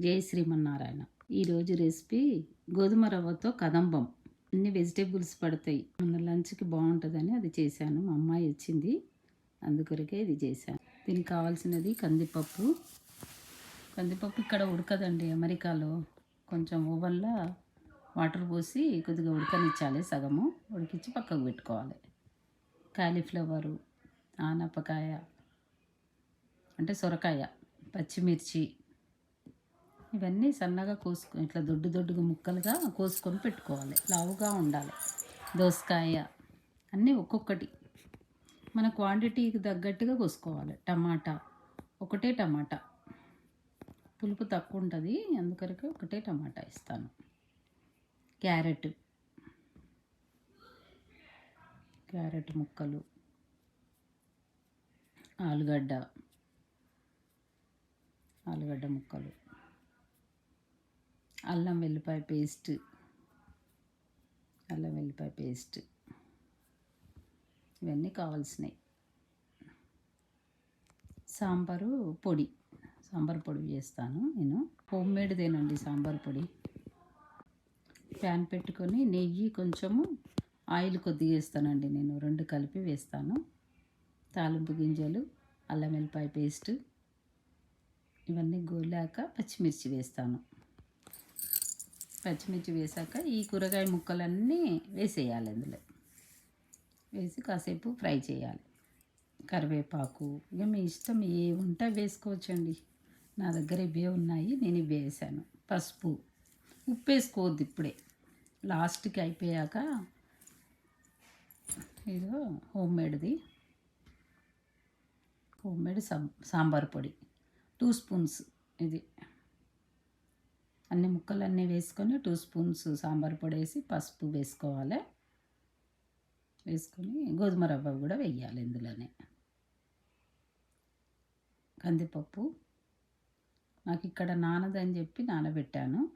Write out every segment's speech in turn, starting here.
జై శ్రీమన్నారాయణ. ఈరోజు రెసిపీ గోధుమ రవ్వతో కదంబం. అన్ని వెజిటేబుల్స్ పడతాయి. మన లంచ్కి బాగుంటుందని అది చేశాను. మా అమ్మాయి వచ్చింది. అందుకొరకే ఇది చేశాను. దీనికి కావాల్సినది కందిపప్పు. కందిపప్పు ఇక్కడ ఉడకదండి అమెరికాలో. కొంచెం ఓవెన్లో వాటర్ పోసి కొద్దిగా ఉడకనిచ్చాలి సగము. ఉడికించి పక్కకు పెట్టుకోవాలి. కాలీఫ్లవరు ఆనపకాయ అంటే సొరకాయ పచ్చిమిర్చి ఇవన్నీ సన్నగా కోసుకొని ఇట్లా దొడ్డు దొడ్డుగా ముక్కలుగా కోసుకొని పెట్టుకోవాలి. లావుగా ఉండాలి. దోసకాయ అన్నీ ఒక్కొక్కటి. మన క్వాంటిటీకి తగ్గట్టుగా కోసుకోవాలి. టమాటా ఒకటే టమాటా. పులుపు తక్కువ ఉంటుంది అందుకరకు ఒకటే టమాటా ఇస్తాను. క్యారెట్. క్యారెట్ ముక్కలు. ఆలుగడ్డ. ఆలుగడ్డ ముక్కలు. అల్లం వెల్లిపాయ పేస్ట్. అల్లం వెల్లిపాయ పేస్ట్. ఇవన్నీ కావాల్సినవి సాంబారు పొడి. సాంబార్ పొడి చేస్తాను నేను. హోమ్ మేడ్దేనండి సాంబార్ పొడి. ప్యాన్ పెట్టుకొని నెయ్యి కొంచెము ఆయిల్ కొద్దిగా వేస్తానండి నేను. రెండు కలిపి వేస్తాను. తాలింపు గింజలు అల్లం వెల్లిపాయ పేస్ట్ ఇవన్నీ గోలాక పచ్చిమిర్చి వేస్తాను. పచ్చిమిర్చి వేసాక ఈ కూరగాయ ముక్కలన్నీ వేసేయాలి అందులో వేసి కాసేపు ఫ్రై చేయాలి. కరివేపాకు ఇక మీ ఇష్టం ఏ ఉంటే వేసుకోవచ్చండి. నా దగ్గర ఇవే ఉన్నాయి నేను ఇవి వేసాను. పసుపు ఉప్పు వేసుకోవద్దు ఇప్పుడే. లాస్ట్కి అయిపోయాక ఇదో హోమ్ మేడ్ది హోమ్ మేడ్ సాంబార్ పొడి. టూ స్పూన్స్ ఇది. అన్ని ముక్కలన్నీ వేసుకొని టూ స్పూన్స్ సాంబార్ పొడి వేసి పసుపు వేసుకోవాలి. వేసుకొని గోధుమ రవ్వ కూడా వేయాలి ఇందులోనే. కందిపప్పు నాకు ఇక్కడ నానదని చెప్పి నానబెట్టాను.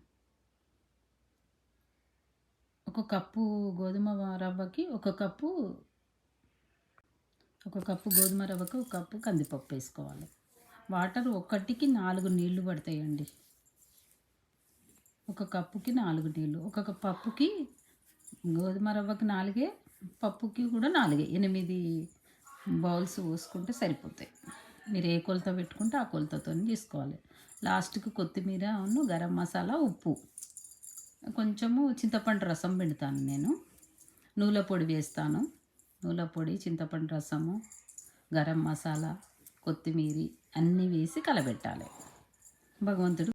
ఒక కప్పు గోధుమ రవ్వకి ఒక కప్పు ఒక కప్పు గోధుమ రవ్వకి ఒక కప్పు కందిపప్పు వేసుకోవాలి. వాటర్ ఒకటికి నాలుగు నీళ్ళు పడతాయండి. ఒక కప్పుకి నాలుగు నీళ్ళు ఒక పప్పుకి గోధుమ రవ్వకి నాలుగే పప్పుకి కూడా నాలుగే. ఎనిమిది బౌల్స్ పోసుకుంటే సరిపోతాయి. మీరు ఏ కొలత పెట్టుకుంటే ఆ కొలతతో తీసుకోవాలి లాస్ట్కి కొత్తిమీర గరం మసాలా ఉప్పు. కొంచెము చింతపండు రసం పెడతాను నేను. నూల పొడి వేస్తాను. నూల పొడి చింతపండు రసము గరం మసాలా కొత్తిమీర అన్నీ వేసి కలబెట్టాలి. భగవంతుడు